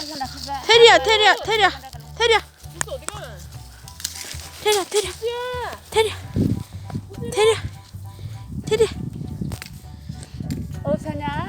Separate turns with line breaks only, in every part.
테리야 테리야 테리야 테리야? 테리야 테리야. 테리야 테리야 테리야
어서냐?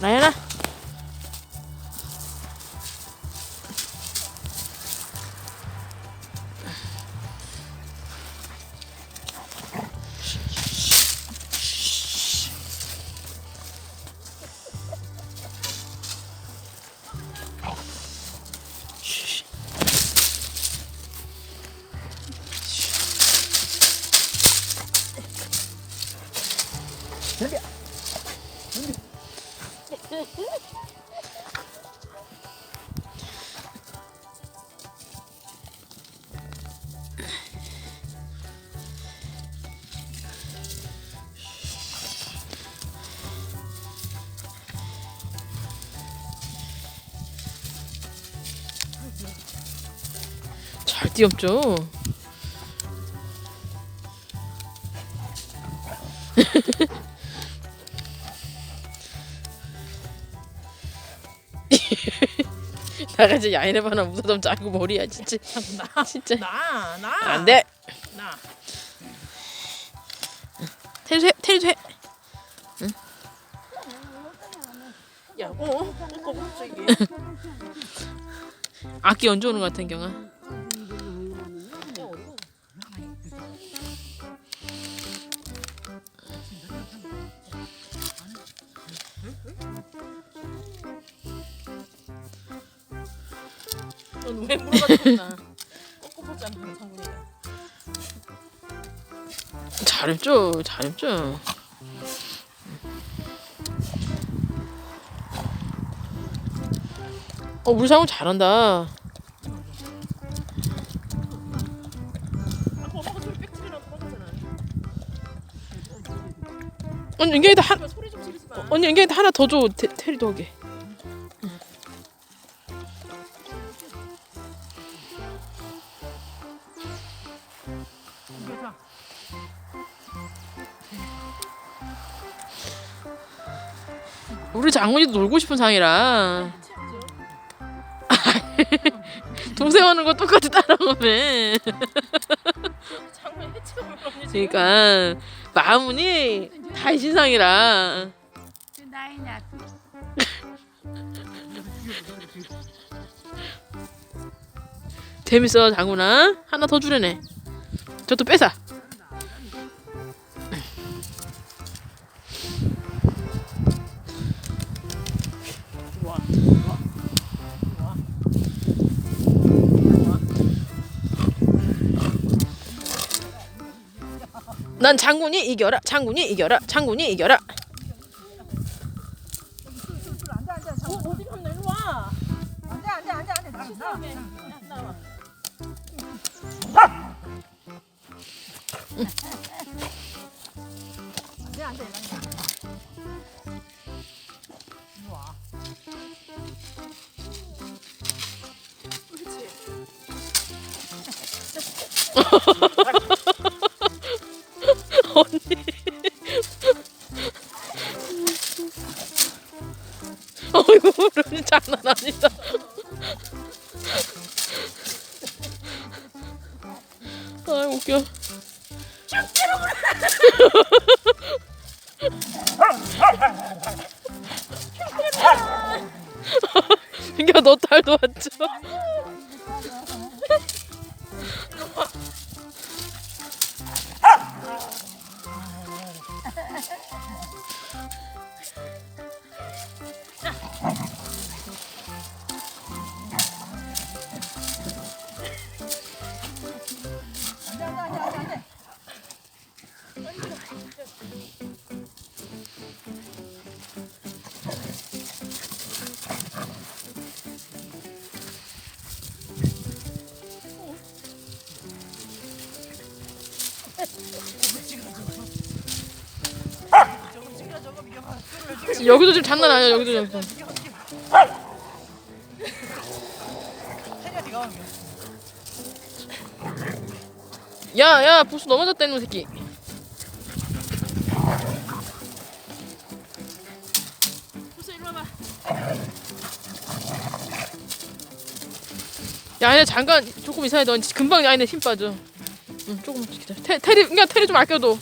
나연 아잘 뛰었죠 나가 이제 야인의 바나 무서움 짜고 머리야 진짜
나.
진짜
나. 나.
안 돼
나.
테리도 해 테리도 해
야. 어? 어? 갑자기.
악기 얹어 오는 것 같은 경아
넌왜 물어봤구나. 꺾어보잖아 상훈이가.
잘했죠 잘했죠 어 상우 잘한다
아까 엄마가 소리 빽.
언니 은경이도 한
소리 좀 지르지 마.
언니 은경이도 하나 더 줘 테리도 하게 장훈이도 놀고 싶은 상이라 동생 하는 거 똑같이
지금.
그러니까 마음이 다 신상이라
나이냐?
재밌어 장훈아 하나 더 주려네 저도 뺏어 난 장군이 이겨라 장군이 이겨라 장군이 이겨라
어, 어디 가면 일로 와.
안돼 안돼 안돼 안돼 나
시사하게. 야, 나와.
ちゃった。
여기도 지금 장난 아니야 여기도
네가
야야 보스 넘어졌다 이놈 새끼. 야 얘네 잠깐. 조금 이상해. 너 금방 야 얘네 힘 빠져. 응 조금만 기다려. 테, 테리 그냥 테리 좀 아껴둬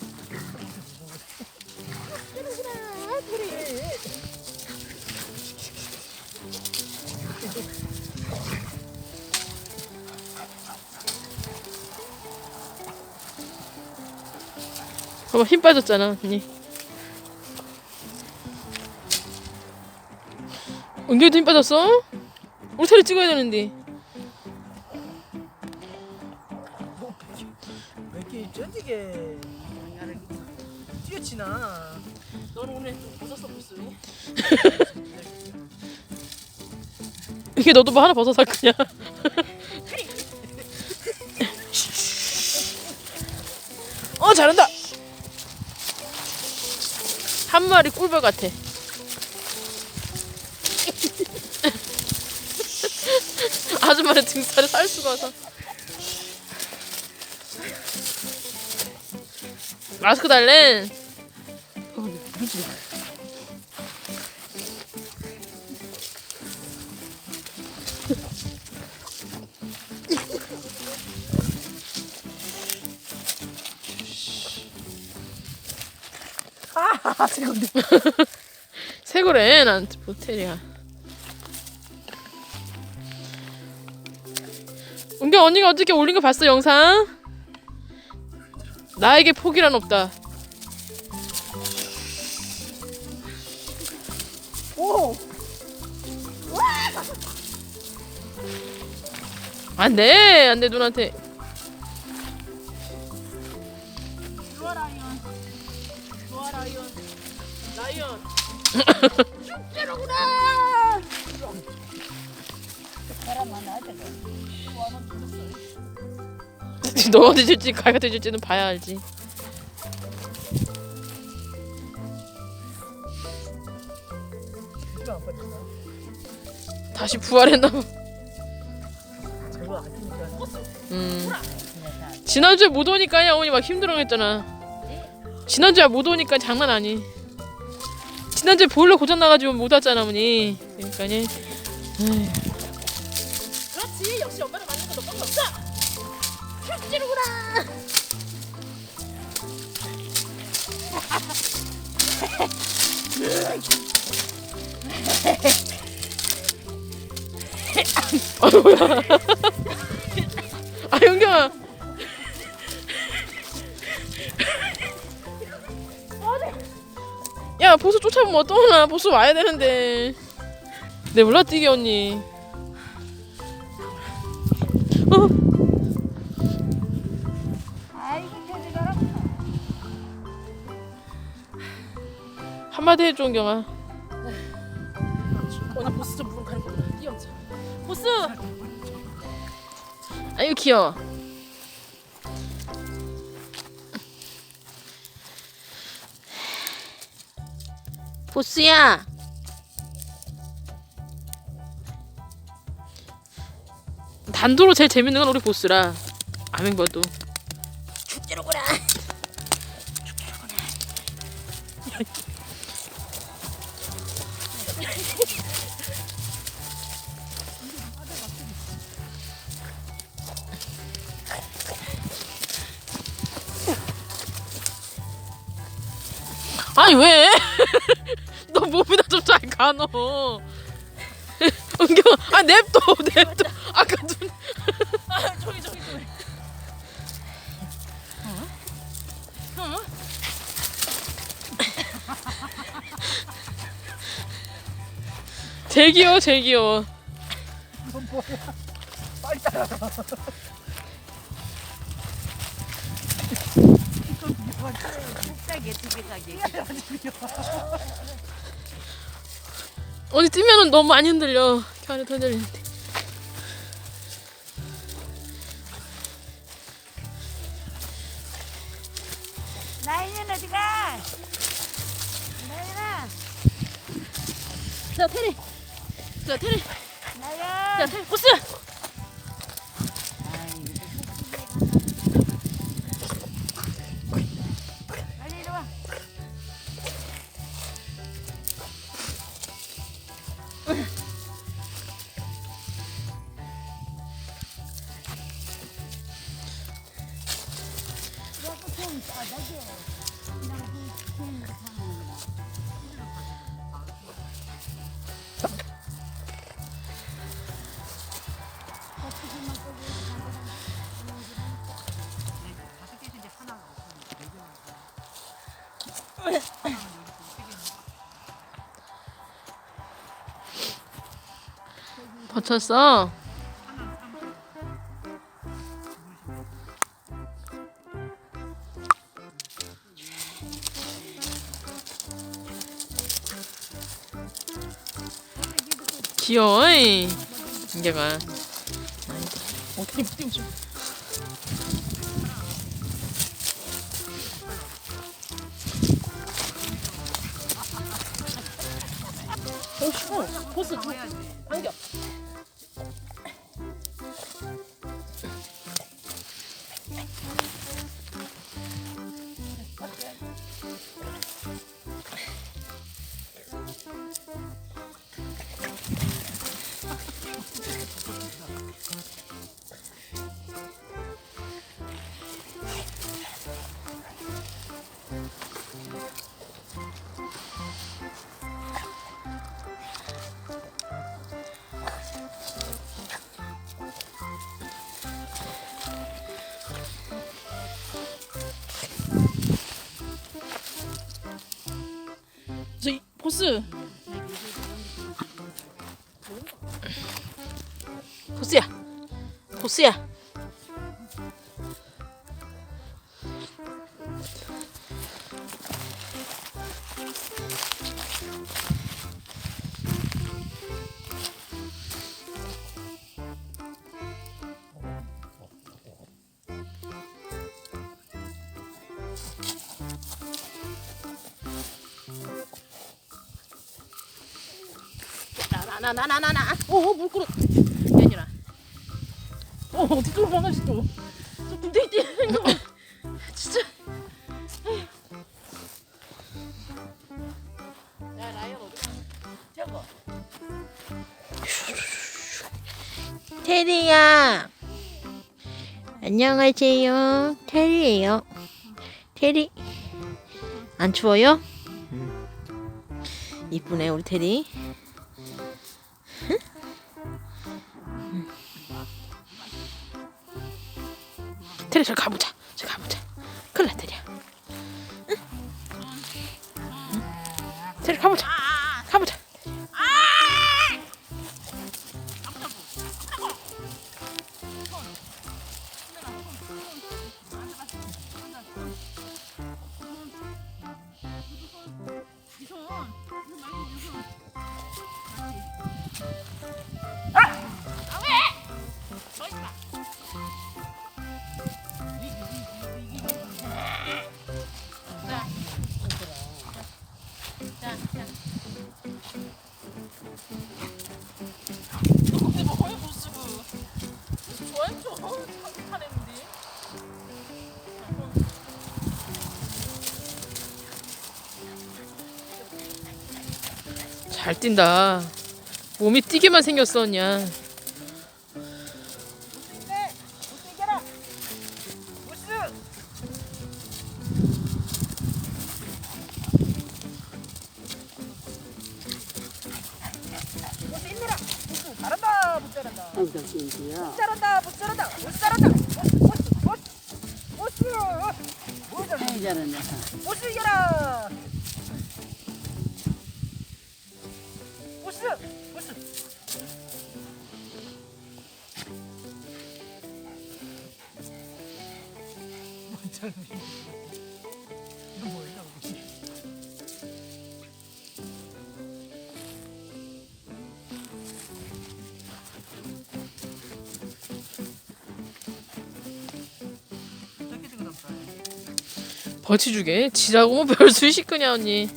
봐봐 힘 빠졌잖아 언니 은결이도 힘 빠졌어? 우리 테리 찍어야 되는데
왜 이렇게 쩐지게 뛰어치나.
너는 오늘 좀 벗었어 보스.
이게 너도 뭐 하나 벗어서 할 거냐? 어 잘한다. 한 마리 꿀벌 같아. 아줌마의 등살을 살 수가 없어. 마스크 달래.
아지 금
새거래 난 모텔이야. 은경 언니가 어떻게 올린 거 봤어 영상? 나에게 포기란 없다.
오.
안돼 안돼 누나한테. 너 어디 질지 가가 될지는 봐야 알지. 다시 부활했나 봐. 음. 지난주에 못 오니까 어머니 막 힘들어했잖아. 지난주에 못 오니까 장난 아니. 지난주에 보일러 고장 나가지고 못 왔잖아 어머니. 그러니까니.
그렇지. 역시 엄마는 맞는 거 너밖에 없어.
아유야. 아 영경아. 야 보스 쫓아보면 어떠나 보스 와야 되는데 내 몰라 뛰기 언니 어? 한마디 해줘 은경아
언니 보스 좀 무릎 가리고 뛰어자. 보스.
아유 귀여워 보스야. 단도로 제일 재밌는 건 우리 보스라. 아맹봐도. 아니 왜? 가너. 은경, 아 냅둬, 냅둬. 아까 눈.
아 저기 저기 저기.
제일 귀여워, 제일 귀여워.
이건 뭐야? 빨리 따라.
갑자기 되게가게.
언니 뛰면은 너무 많이 흔들려. 켜안에 흔들리는데. 버텼어? 귀여워 이. 이게가
어떻게 보스 안겨.
보스야 보스야
나나나나나나. 오 물그릇. 아니라. 어 어디 돌아가지 또. 저 군대 있대. 이거 봐. 진짜. 야 라이언 어디? 저거.
테리야 안녕하세요 테리예요 테리 안 추워요? 이쁘네 우리 테리 테리 저 가보자 저 가보자 큰일 나 테리야 응? 응? 테리 가보자 잘 뛴다. 몸이 뛰게만 생겼어, 언니
잘한다. 보스 이겨라. 보스 보스. 이거
버티주게? 지라고? 뭐 별수 시끄냐 언니.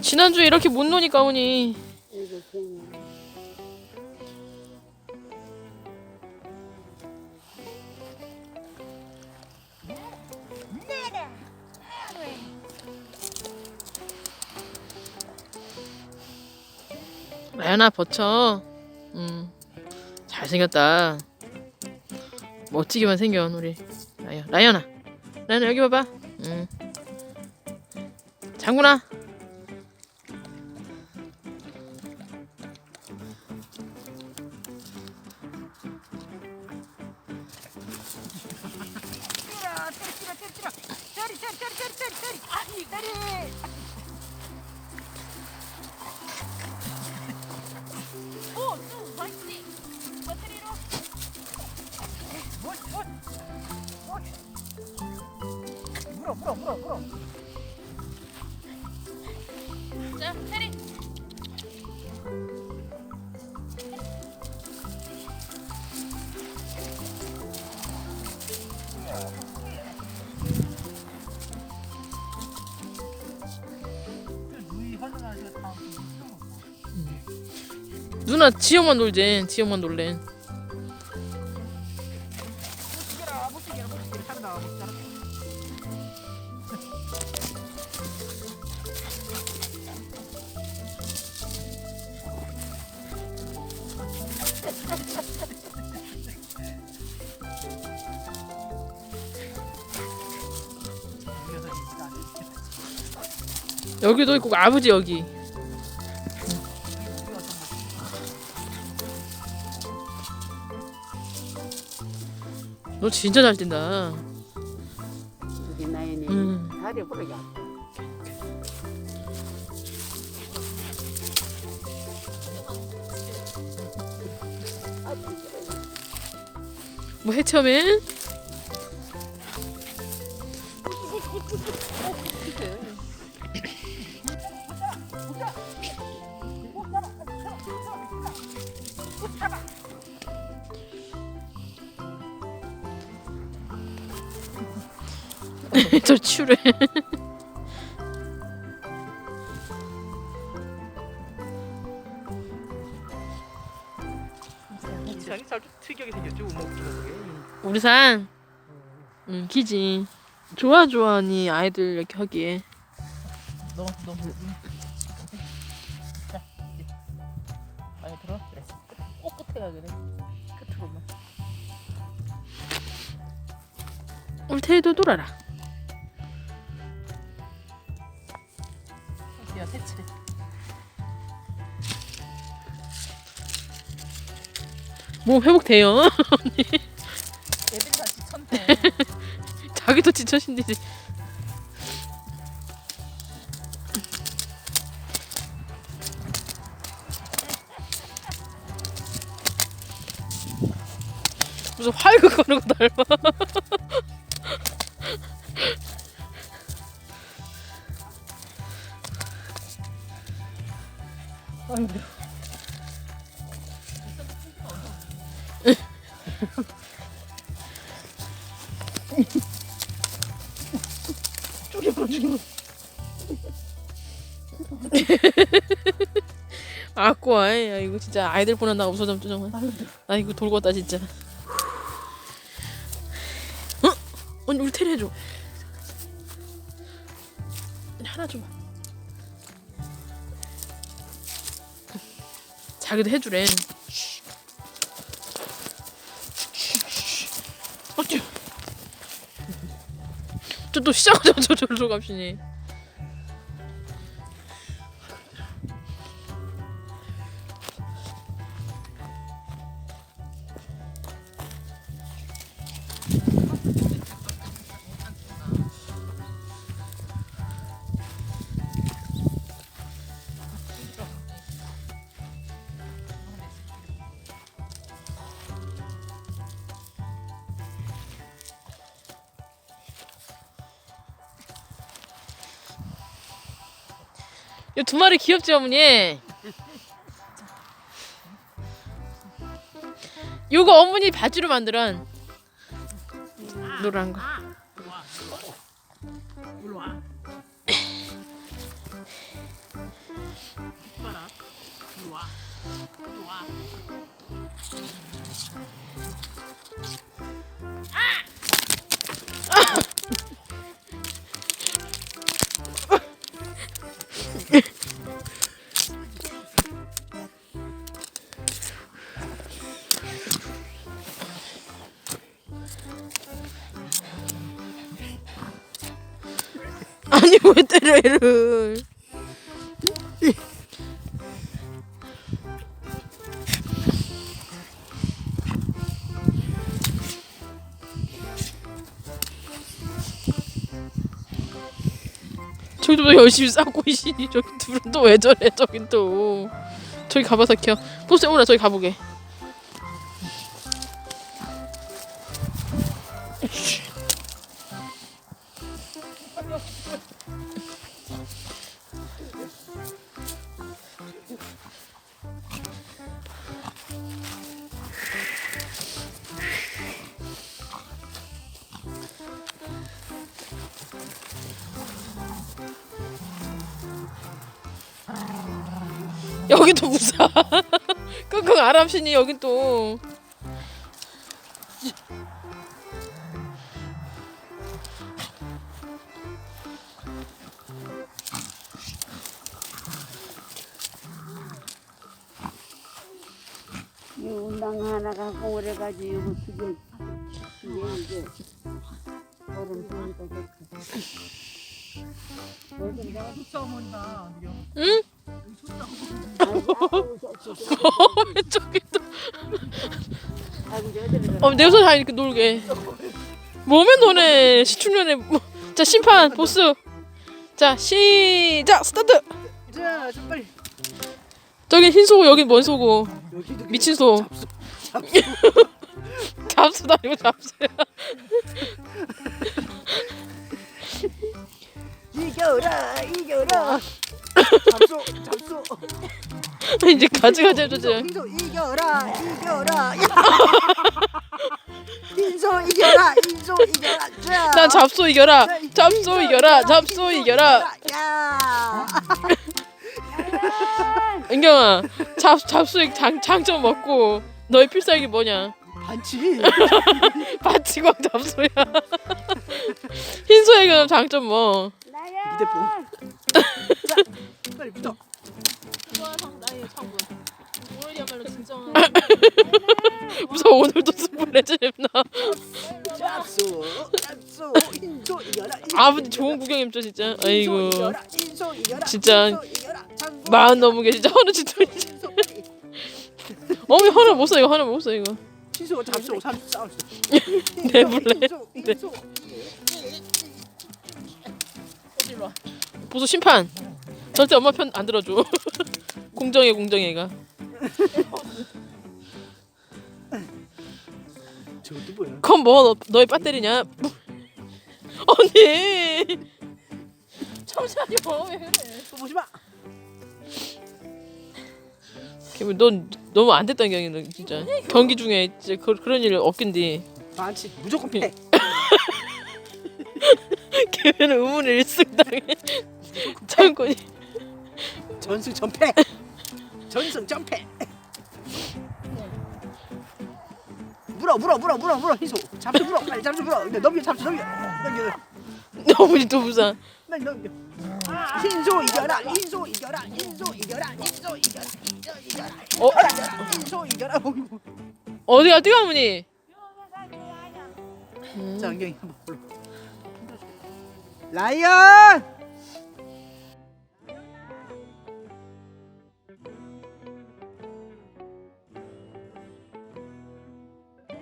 지난주에 이렇게 못 노니까 어머니. 라연아 버텨. 음 잘생겼다. 멋지게만 생겨 우리 라연아 라연아 여기 봐봐. 음 장군아
물어 물어 물어
자, 테리.
누나 지영만 놀지 지영만 놀래 여기도 있고 아버지 여기 너 진짜 잘 뛴다
나연이
음.
다리.
뭐 해처맨 저 추래
이상이 잘 특이하게 생겼죠 우먹주먹하게
우리 산. 응, 기지. 좋아 좋아 언니 아이들 이렇게 하기에.
너무 너무 자 이제. 안에 들어? 그래. 꼭 끝에 가 그래. 끝으로만
우리 테리도 놀아라
야 새치
몸 회복돼요?
애들이 다 지쳤네.
자기도 지쳐 신디지 무슨 활그 거는 거 닮아 이거 진짜 아이들 보낸다고 웃어 좀 정말 아이고 돌겠다 진짜. 어? 언니 우리 테리 해줘. 하나 줘봐. 자기도 해주래. 어쭈 저또 시작하자마자 저절로 갑시니 이 두 마리 귀엽지 어머니? 요 요거 어머니 바지로 만들한 노란 거. 얘를? 저기도 또 열심히 싸고 있으니 저기 둘은 또 왜 저래 저긴 또. 저기 가봐서 켜 보스 오라 저기 가보게 여기도 무사 끙끙 아람신이 여긴
또이 운당 하나 갖고 오래 가지고 이거 두개 이게 이제 얼음 보니까 좋다.
응?
아이고
왜 저기 또 어, 내손다 이렇게 놀게. 몸에 노네. 시춘년에. 뭐. 자, 심판, 보스. 자, 시작! 스타트!
자, 좀 빨리.
저긴 흰 소고, 여긴 뭔 소고.
여기도
미친 소. 잡수도 아니고 잡수야.
이겨라, 이겨라. 잡소, 잡소.
이제 가지가지 해주지.
흰소 이겨라, 이겨라. 야. 흰소 이겨라, 흰소 이겨라. 자.
난 잡소 이겨라. 잡소 이겨라. 잡소 이겨라.
야.
은경아, 잡, 잡소의 장, 장점 먹고 너의 필살기 뭐냐?
반칙.
바치광 잡소야. 흰소의 그럼 장점 뭐?
휴대폰. 자, 빨리 붙어.
좋아상 나의 창문. 오늘이야말로 진정한
무서워 오늘도 레전드나.
잡소, 잡소. 흰소 이겨라.
아버지. 좋은 구경했죠 진짜. 아이고. 진짜 마흔 넘은 게 진짜 허는 진짜. 어미 허는 못써 이거 허는 못써 이거.
흰소 잡소.
내볼래?
흰소,
네. 보수 심판. 절대 엄마 편 안 들어줘. 공정해 공정해 얘가.
저것도 뭐야?
그건 뭐 너, 너의 배터리냐? 언니.
잠시만요. 왜 그래?
또 보지 마.
걔넌 너무 안 됐다는 경이 너 진짜. 경기 중에 진짜 그, 그런 일 없긴디.
반칙 무조건 패.
걔는 의문을 일승 당해. 장군이.
전승 전패. 전승 전패. 물어 물어 물어 물어 물어 희소 잡수 물어 빨리 잡수 물어 근데 넘겨 잡수 넘겨 넘겨
너무 또 부산.
빨리 넘겨 흰소 이겨라 흰소 이겨라 흰소 이겨라 흰소 이겨라 흰소 이겨라
어?
흰소 이겨라 어이구.
어디 가 뛰어 어머니?
자 안경이 한번 불러 라이언